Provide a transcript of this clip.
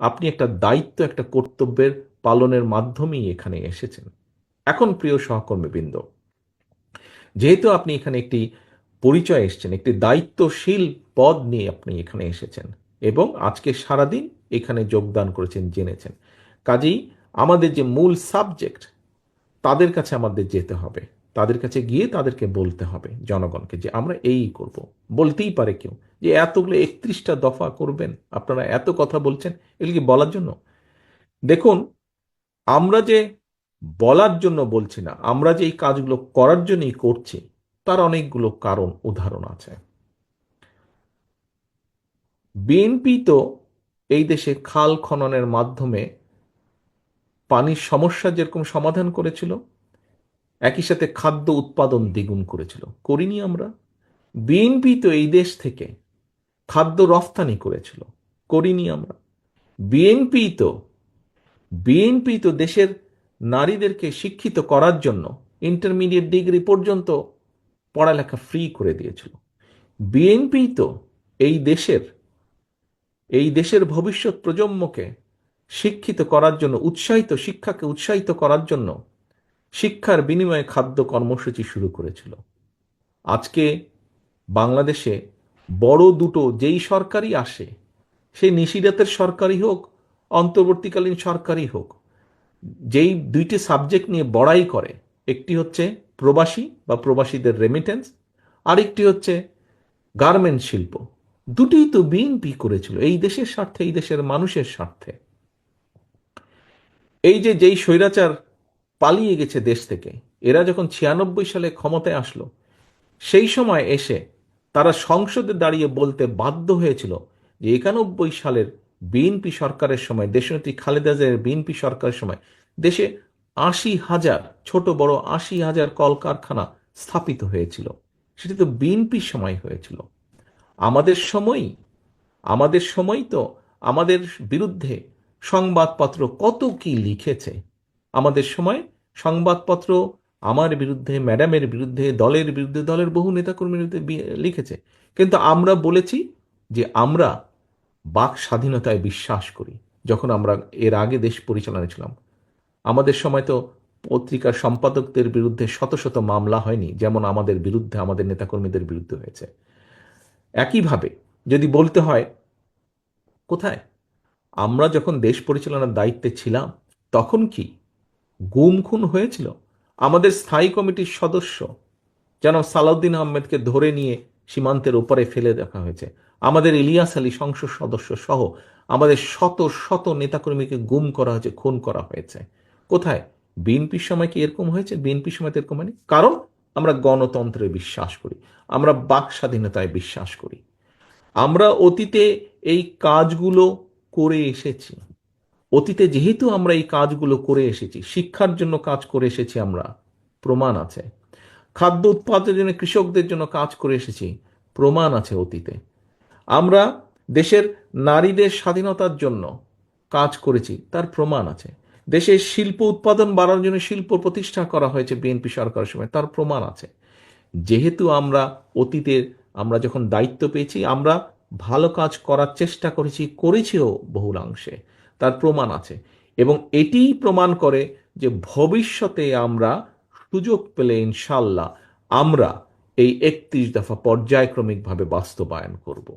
আপনি একটা দায়িত্ব, একটা কর্তব্যের পালনের মাধ্যমেই এখানে এসেছেন। এখন প্রিয় সহকর্মীবৃন্দ, যেহেতু আপনি এখানে একটি পরিচয় এসেছেন, একটি দায়িত্বশীল পদ নিয়ে আপনি এখানে এসেছেন এবং আজকে সারাদিন এখানে যোগদান করেছেন, জেনেছেন। কাজেই আমাদের যে মূল সাবজেক্ট, তাদের কাছে আমাদের যেতে হবে। তাদের কাছে গিয়ে তাদেরকে বলতে হবে জনগণকে যে আমরা এই করব। বলতেই পারে কেউ যে এতগুলো একত্রিশটা দফা করবেন, আপনারা এত কথা বলছেন, এগুলো বলার জন্য? দেখুন, আমরা যে বলার জন্য বলছি না, আমরা যে এই কাজগুলো করার জন্যই করছি, তার অনেকগুলো কারণ, উদাহরণ আছে। বিএনপি তো এই দেশে খাল খননের মাধ্যমে পানির সমস্যা যেরকম সমাধান করেছিল একই সাথে খাদ্য উৎপাদন দ্বিগুণ করেছিল। করিনি আমরা। বিএনপি তো এই দেশ থেকে খাদ্য রফতানি করেছিল। করিনি আমরা। বিএনপি তো বিএনপি তো দেশের নারীদেরকে শিক্ষিত করার জন্য ইন্টারমিডিয়েট ডিগ্রি পর্যন্ত পড়ালেখা ফ্রি করে দিয়েছিল। বিএনপি তো এই দেশের এই দেশের ভবিষ্যৎ প্রজন্মকে শিক্ষিত করার জন্য, উৎসাহিত শিক্ষাকে উৎসাহিত করার জন্য শিক্ষার বিনিময়ে খাদ্য কর্মসূচি শুরু করেছিল। আজকে বাংলাদেশে বড় দুটো যেই সরকারই আসে সেই নিশিরাতের সরকারই হোক, অন্তর্বর্তীকালীন সরকারই হোক, যেই দুইটি সাবজেক্ট নিয়ে বড়াই করে, একটি হচ্ছে প্রবাসী বা প্রবাসীদের রেমিটেন্স আরেকটি হচ্ছে গার্মেন্ট শিল্প। দুটিই তো বিএনপি করেছিল, এই দেশের স্বার্থে, এই দেশের মানুষের স্বার্থে। এই যে যেই স্বৈরাচার পালিয়ে গেছে দেশ থেকে। এরা যখন ছিয়ানব্বই সালে ক্ষমতায় আসলো, সেই সময় এসে তারা সংসদে দাঁড়িয়ে বলতে বাধ্য হয়েছিল যে একানব্বই সালের বিএনপি সরকারের সময়, দেশনেত্রী খালেদা জিয়ার বিএনপি সরকারের সময় দেশে আশি হাজার, ছোট বড় আশি হাজার কলকারখানা স্থাপিত হয়েছিল। সেটি তো বিএনপির সময় হয়েছিল। আমাদের সময়ই, আমাদের সময় তো আমাদের বিরুদ্ধে সংবাদপত্র কত কি লিখেছে আমাদের সময় সংবাদপত্র আমার বিরুদ্ধে, ম্যাডামের বিরুদ্ধে, দলের বিরুদ্ধে, দলের বহু নেতাকর্মীর বিরুদ্ধে লিখেছে। কিন্তু আমরা বলেছি যে আমরা বাক স্বাধীনতায় বিশ্বাস করি, যখন আমরা এর আগে দেশ পরিচালনা ছিলাম। আমাদের সময় তো পত্রিকার সম্পাদকদের বিরুদ্ধে শত শত মামলা হয়নি, যেমন আমাদের বিরুদ্ধে, আমাদের নেতাকর্মীদের বিরুদ্ধে হয়েছে। একইভাবে যদি বলতে হয়, কোথায়? আমরা যখন দেশ পরিচালনার দায়িত্বে ছিলাম, তখন কি গুম খুন হয়েছিল। আমাদের স্থায়ী কমিটির সদস্য যেন সালাউদ্দিন আহমেদকে ধরে নিয়ে সীমান্তের ওপরে ফেলে দেখা হয়েছে। আমাদের ইলিয়াস আলী সংসদ সদস্য সহ আমাদের শত শত নেতাকর্মীকে গুম করা হয়েছে, খুন করা হয়েছে। কোথায়? বিএনপির সময় কি এরকম হয়েছে? বিএনপির সময় তো এরকম হয়নি। কারণ আমরা গণতন্ত্রে বিশ্বাস করি, আমরা বাক স্বাধীনতায় বিশ্বাস করি। আমরা অতীতে এই কাজগুলো করে এসেছি। অতীতে যেহেতু আমরা এই কাজগুলো করে এসেছি, শিক্ষার জন্য কাজ করে এসেছি আমরা, প্রমাণ আছে। খাদ্য উৎপাদনের জন্য কৃষকদের জন্য কাজ করে এসেছি, প্রমাণ আছে অতীতে। আমরা দেশের নারীদের স্বাধীনতার জন্য কাজ করেছি, তার প্রমাণ আছে। দেশের শিল্প উৎপাদন বাড়ানোর জন্য শিল্প প্রতিষ্ঠা করা হয়েছে বিএনপি সরকারের সময়, তার প্রমাণ আছে। যেহেতু আমরা অতীতের আমরা যখন দায়িত্ব পেয়েছি, আমরা ভালো কাজ করার চেষ্টা করেছি, করেছিও বহুলাংশে। তার প্রমাণ আছে। এবং এটিই প্রমাণ করে যে ভবিষ্যতে আমরা সুযোগ পেলে ইনশাল্লাহ আমরা এই একত্রিশ দফা পর্যায়ক্রমিকভাবে বাস্তবায়ন করব।